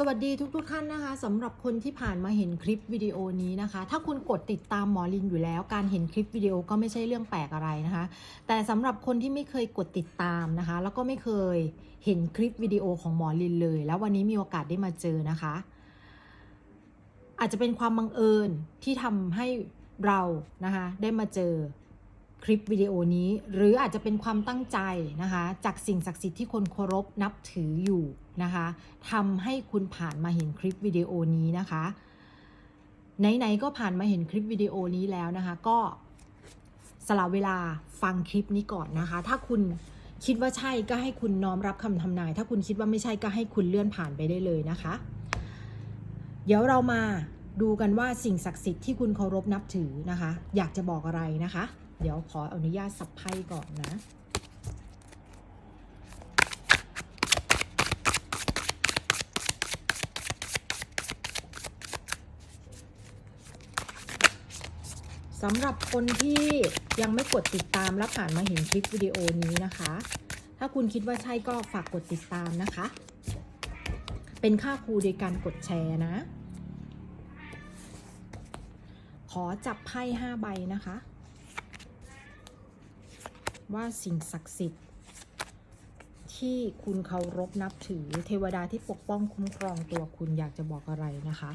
สวัสดีทุกๆท่านนะคะสำหรับคนที่ผ่านมาเห็นคลิปวิดีโอนี้นะคะ ถ้าคุณกดติดตามหมอลินอยู่แล้ว การเห็นคลิปวิดีโอก็ไม่ใช่เรื่องแปลกอะไรนะคะ แต่สำหรับคนที่ไม่เคยกดติดตามนะคะ แล้วก็ไม่เคยเห็นคลิปวิดีโอของหมอลินเลย แล้ววันนี้มีโอกาสได้มาเจอนะคะ อาจจะเป็นความบังเอิญที่ทำให้เรานะคะได้มาเจอ คลิปวิดีโอนี้ หรืออาจจะเป็นความตั้งใจนะคะ จากสิ่งศักดิ์สิทธิ์ที่คนเคารพนับถืออยู่นะคะทำให้คุณผ่านมาเห็นคลิปวิดีโอนี้นะคะไหนๆก็ผ่านมาเห็นคลิปวิดีโอนี้แล้วนะคะ ก็สละเวลาฟังคลิปนี้ก่อนนะคะ ถ้าคุณคิดว่าใช่ก็ให้คุณน้อมรับคำทำนาย ถ้าคุณคิดว่าไม่ใช่ก็ให้คุณเลื่อนผ่านไปได้เลยนะคะ เดี๋ยวเรามาดูกันว่าสิ่งศักดิ์สิทธิ์ที่คุณเคารพนับถือนะคะ อยากจะบอกอะไรนะคะ เดี๋ยวขออนุญาตสับไพ่ก่อนนะสำหรับคนที่ยังไม่กดติดตามและผ่านมาเห็นคลิปวิดีโอนี้นะคะ ถ้าคุณคิดว่าใช่ก็ฝากกดติดตามนะคะ เป็นค่าครูโดยการกดแชร์นะ ขอจับไพ่ห้าใบนะคะ ว่าสิ่งศักดิ์สิทธิ์ ที่คุณเคารพนับถือเทวดาที่ปกป้องคุ้มครองตัวคุณอยากจะบอกอะไรนะคะ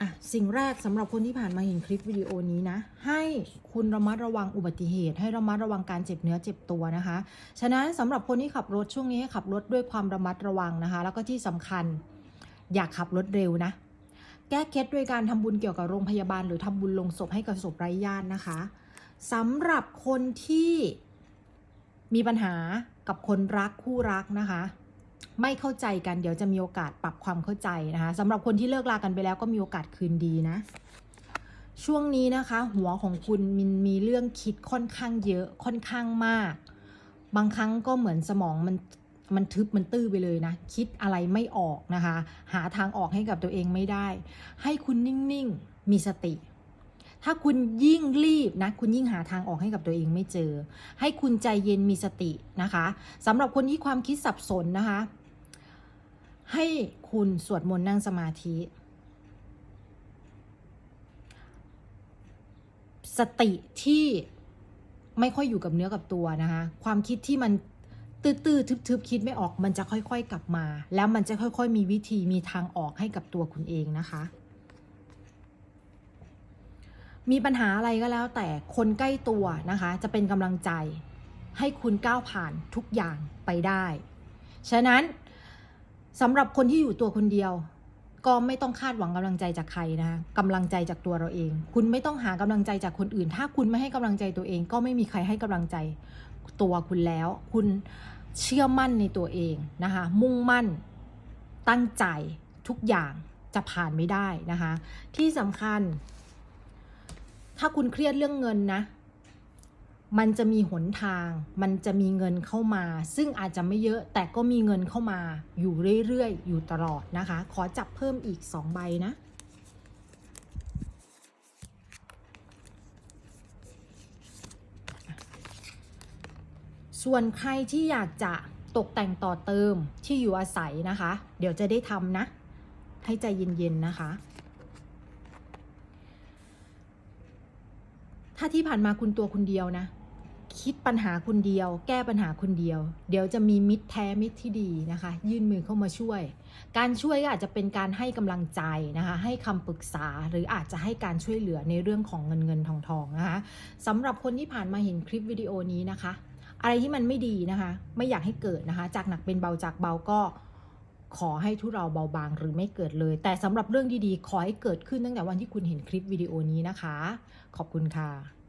อะสิ่งแรกสำหรับคนที่ผ่านมาเห็นคลิปวิดีโอนี้นะ ให้คุณระมัดระวังอุบัติเหตุ ให้ระมัดระวังการเจ็บเนื้อเจ็บตัวนะคะ ฉะนั้นสำหรับคนที่ขับรถช่วงนี้ให้ขับรถด้วยความระมัดระวังนะคะ แล้วก็ที่สำคัญ อย่าขับรถเร็วนะ แก้เคล็ดด้วยการทำบุญเกี่ยวกับโรงพยาบาล หรือทำบุญลงศพให้กับศพไร้ญาตินะคะสำหรับคนที่มีปัญหากับคนรักคู่รักนะคะ ไม่เข้าใจกันเดี๋ยวจะมีโอกาสปรับความเข้าใจนะคะสำหรับคนที่เลิกลากันไปแล้วก็มีโอกาสคืนดีนะ ช่วงนี้นะคะ หัวของคุณมันมีเรื่องคิดค่อนข้างเยอะค่อนข้างมาก บางครั้งก็เหมือนสมองมัน มันทึบมันตื้อไปเลยนะ คิดอะไรไม่ออกนะคะ หาทางออกให้กับตัวเองไม่ได้ ให้คุณนิ่งๆมีสติ ถ้าคุณยิ่งรีบนะ คุณยิ่งหาทางออกให้กับตัวเองไม่เจอ ให้คุณใจเย็นมีสตินะคะสำหรับคนที่ความคิดสับสนนะคะ ให้คุณสวดมนต์นั่งสมาธิสติที่ไม่ค่อยอยู่กับเนื้อกับตัวนะคะ ความคิดที่มัน ตื้อๆทึบๆคิดไม่ออกมันจะค่อยๆกลับมา แล้วมันจะค่อยๆ มีวิธีมีทางออกให้กับตัวคุณเองนะคะ มีปัญหาอะไรก็แล้ว แต่คนใกล้ตัวนะคะ จะเป็นกำลังใจ ให้คุณก้าวผ่านทุกอย่างไปได้ ฉะนั้นสำหรับคนที่อยู่ตัวคนเดียวก็ไม่ต้องคาดหวังกำลังใจจากใครนะคะกำลังใจจากตัวเราเอง คุณไม่ต้องหากำลังใจจากคนอื่น ถ้าคุณไม่ให้กำลังใจตัวเอง ก็ไม่มีใครให้กำลังใจ ตัวคุณแล้ว คุณเชื่อมั่นในตัวเองนะคะ มุ่งมั่นตั้งใจทุกอย่างจะผ่านไม่ได้นะคะ ที่สำคัญ ถ้าคุณเครียดเรื่องเงินนะ มันจะมีหนทาง มันจะมีเงินเข้ามา ซึ่งอาจจะไม่เยอะแต่ก็มีเงินเข้ามาอยู่เรื่อยๆ อยู่ตลอดนะคะ ขอจับเพิ่มอีก 2 ใบนะ ส่วนใครที่อยากจะตกแต่งต่อเติมที่อยู่อาศัยนะคะ เดี๋ยวจะได้ทำนะ ให้ใจเย็นๆนะคะ ถ้าที่ผ่านมาคุณตัวคนเดียวนะ คิดปัญหาคนเดียว แก้ปัญหาคนเดียว เดี๋ยวจะมีมิตรแท้มิตรที่ดีนะคะ ยื่นมือเข้ามาช่วย การช่วยก็อาจจะเป็นการให้กำลังใจนะคะ ให้คำปรึกษาหรืออาจจะให้การช่วยเหลือในเรื่องของเงินเงินทองทองนะคะสำหรับคนที่ผ่านมาเห็นคลิปวิดีโอนี้นะคะ อะไรที่มันไม่ดีนะคะ ไม่อยากให้เกิดนะคะ จากหนักเป็นเบาจากเบาก็ขอให้ทุเราเบาบางหรือไม่เกิดเลย แต่สำหรับเรื่องดีๆ ขอให้เกิดขึ้นตั้งแต่วันที่คุณเห็นคลิปวิดีโอนี้นะคะ ขอบคุณค่ะ